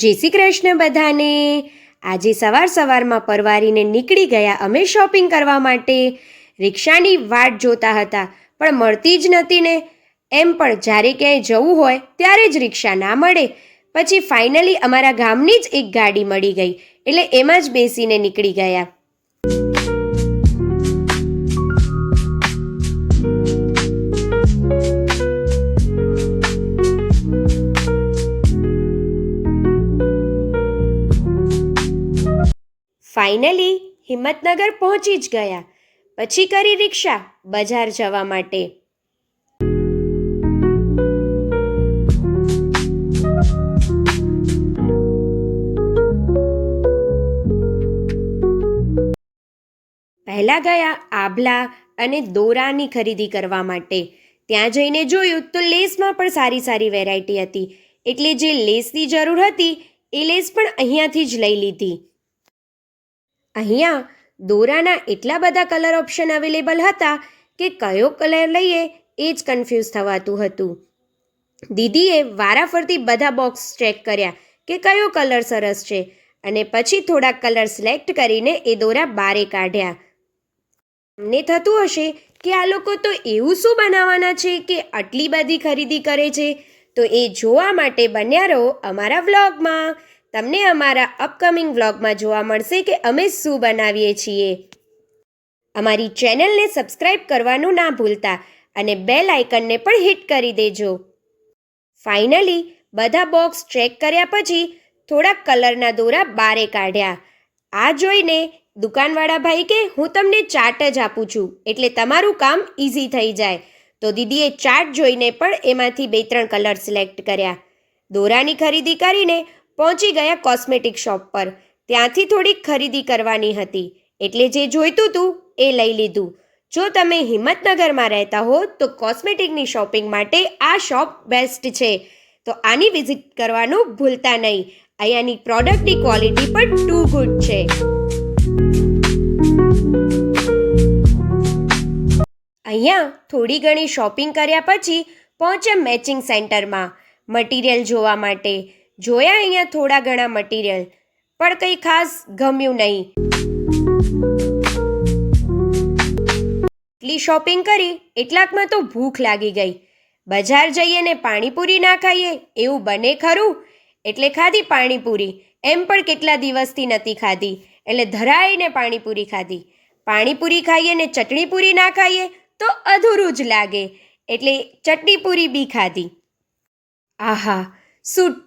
જય શ્રી કૃષ્ણ બધાને. આજે સવાર સવારમાં પરવારીને નીકળી ગયા અમે શોપિંગ કરવા માટે. રિક્ષાની વાટ જોતા હતા, પણ મળતી જ નથી ને. એમ પણ જ્યારે ક્યાંય જવું હોય ત્યારે જ રિક્ષા ના મળે. પછી ફાઇનલી અમારા ગામની જ એક ગાડી મળી ગઈ, એટલે એમાં જ બેસીને નીકળી ગયા. ફાઇનલી હિંમતનગર પહોંચી જ ગયા. પછી કરી રિક્ષા બજાર જવા માટે. પહેલાં ગયા આભલા અને દોરાની ખરીદી કરવા માટે. ત્યાં જઈને જોયું તો લેસમાં પણ સારી સારી વેરાયટી હતી. એટલે જે લેસની જરૂર હતી, એ લેસ પણ અહીંયાથી જ લઈ લીધી. અહીંયા દોરાના એટલા બધા કલર ઓપ્શન અવેલેબલ હતા કે કયો કલર લઈએ એ જ કન્ફ્યુઝ થવાતું હતું. દીદીએ વારાફરતી બધા બોક્સ ચેક કર્યા કે કયો કલર સરસ છે અને પછી થોડાક કલર સિલેક્ટ કરીને એ દોરા બારે કાઢ્યા. અમને થતું હશે કે આ લોકો તો એવું શું બનાવવાના છે કે આટલી બધી ખરીદી કરે છે? તો એ જોવા માટે બન્યા રહો અમારા વ્લોગમાં તમને અમારા અપકમિંગ વ્લોગમાં જોવા મળશે કે અમે શું બનાવીએ છીએ. અમારી ચેનલને સબસ્ક્રાઈબ કરવાનું ના ભૂલતા અને બેલ આઇકનને પણ હિટ કરી દેજો. ફાઇનલી બધા બોક્સ ચેક કર્યા પછી થોડાક કલરના દોરા બારે કાઢ્યા. આ જોઈને દુકાનવાળા ભાઈ કે, હું તમને ચાર્ટ જ આપું છું, એટલે તમારું કામ ઇઝી થઈ જાય. તો દીદીએ ચાર્ટ જોઈને પણ એમાંથી બે ત્રણ કલર સિલેક્ટ કર્યા. દોરાની ખરીદી કરીને પહોંચી ગયા કોસ્મેટિક શોપ પર. ત્યાંથી થોડીક ખરીદી કરવાની હતી. એટલે જે જોઈતું હતું એ લઈ લીધું. જો તમે હિંમતનગરમાં રહેતા હો, તો કોસ્મેટિકની શોપિંગ માટે આ શોપ બેસ્ટ છે. તો આની વિઝિટ કરવાનું ભૂલતા નહીં. અહીંયાની પ્રોડક્ટની ક્વોલિટી પણ ટુ ગુડ છે. અહીંયા થોડી ઘણી શોપિંગ કર્યા પછી પહોંચ્યા મેચિંગ સેન્ટરમાં. મટીરિયલ જોવા માટે. જોયા અહીંયા થોડા ઘણા મટીરિયલ પણ કંઈ ખાસ ગમ્યું નહીં. એટલી શોપિંગ કરી, એટલાકમાં તો ભૂખ લાગી ગઈ. બજાર જઈએ ને પાણીપુરી ના ખાઈએ, એવું બને ખરું? એટલે ખાધી પાણીપુરી, એમ પણ કેટલા દિવસથી નથી ખાધી, એટલે ધરાઈને પાણીપુરી ખાધી. પાણીપુરી ખાઈએ ને ચટણીપુરી ના ખાઈએ, તો અધૂરું જ લાગે, એટલે ચટણીપુરી બી ખાધી. આહા, શું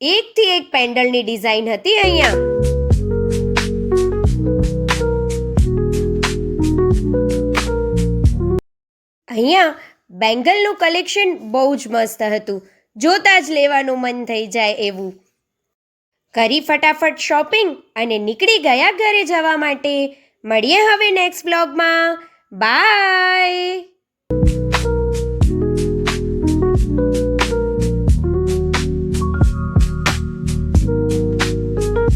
એકથી એક પેન્ડલની ડિઝાઇન હતી અહીંયા. અહીંયા બેંગલનું કલેક્શન બહુ જ મસ્ત હતું. જોતા જ લેવાનું મન થઈ જાય એવું. કરી ફટાફટ શોપિંગ અને નીકળી ગયા ઘરે જવા માટે. મળીએ હવે નેક્સ્ટ બ્લોગમાં. બાય.